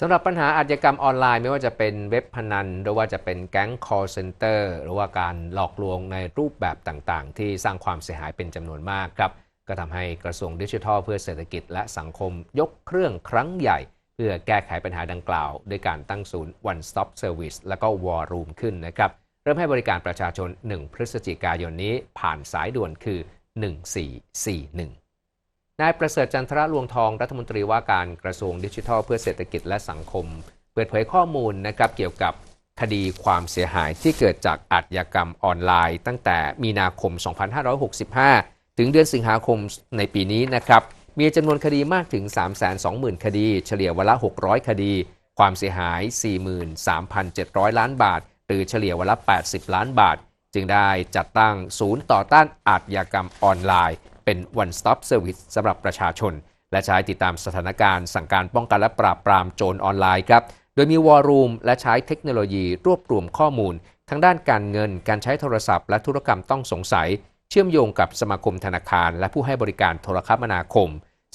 สำหรับปัญหาอาชญากรรมออนไลน์ไม่ว่าจะเป็นเว็บพนัน หรือว่าจะเป็นแก๊ง call center หรือว่าการหลอกลวงในรูปแบบต่างๆ ที่สร้างความเสียหายเป็นจำนวนมากครับ ก็ทำให้กระทรวงดิจิทัลเพื่อเศรษฐกิจและสังคมยกเครื่องครั้งใหญ่ เพื่อแก้ไขปัญหาดังกล่าว ด้วยการตั้งศูนย์ one stop service และก็ war room ขึ้นนะครับ เริ่มให้บริการประชาชน 1 พฤศจิกายนนี้ผ่านสายด่วนคือ 1441 นายประเสริฐจันทระลวงทองรัฐมนตรีว่าการกระทรวงดิจิทัล เพื่อเศรษฐกิจและสังคม เปิดเผยข้อมูลนะครับเกี่ยวกับคดีความเสียหายที่เกิดจากอาชญากรรมออนไลน์ ตั้งแต่มีนาคม 2565 ถึงเดือนสิงหาคมในปีนี้นะครับมีจำนวนคดีมากถึง 320,000 คดี เฉลี่ยวันละ 600 คดี ความเสียหาย 43,700 ล้านบาท หรือเฉลี่ยวันละ 80 ล้านบาท จึงได้จัดตั้งศูนย์ต่อต้านอาชญากรรมออนไลน์ เป็น one stop service สำหรับประชาชน และใช้ติดตามสถานการณ์สั่งการป้องกันและปราบปรามโจรออนไลน์ครับ โดยมีวอลลุ่มและใช้เทคโนโลยีรวบรวมข้อมูล ทั้งด้านการเงิน การใช้โทรศัพท์และธุรกรรมต้องสงสัย เชื่อมโยงกับสมาคมธนาคาร และผู้ให้บริการโทรคมนาคม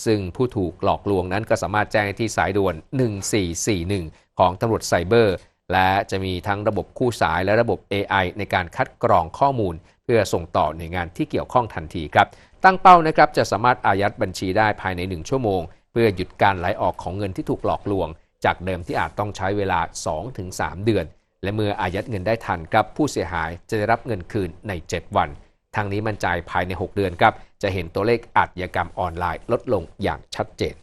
ซึ่งผู้ถูกหลอกลวงนั้นก็สามารถแจ้งที่สายด่วน 1441 ของตำรวจไซเบอร์และจะมีทั้งระบบคู่สายและระบบ AI ในการคัดกรองข้อมูล พื่อส่งต่อหน่วยงานที่เกี่ยวข้องทันทีครับ ตั้งเป้านะครับจะสามารถอายัดบัญชีได้ภายใน 1 ชั่วโมง เพื่อหยุดการไหลออกของเงินที่ถูกหลอกลวง จากเดิมที่อาจต้องใช้เวลา 2-3 เดือน และเมื่ออายัดเงินได้ทันครับผู้เสียหายจะได้รับเงินคืนใน 7 วัน ทางนี้มั่นใจภายใน 6 เดือนครับจะเห็นตัวเลขอาชญากรรมออนไลน์ลดลงอย่างชัดเจน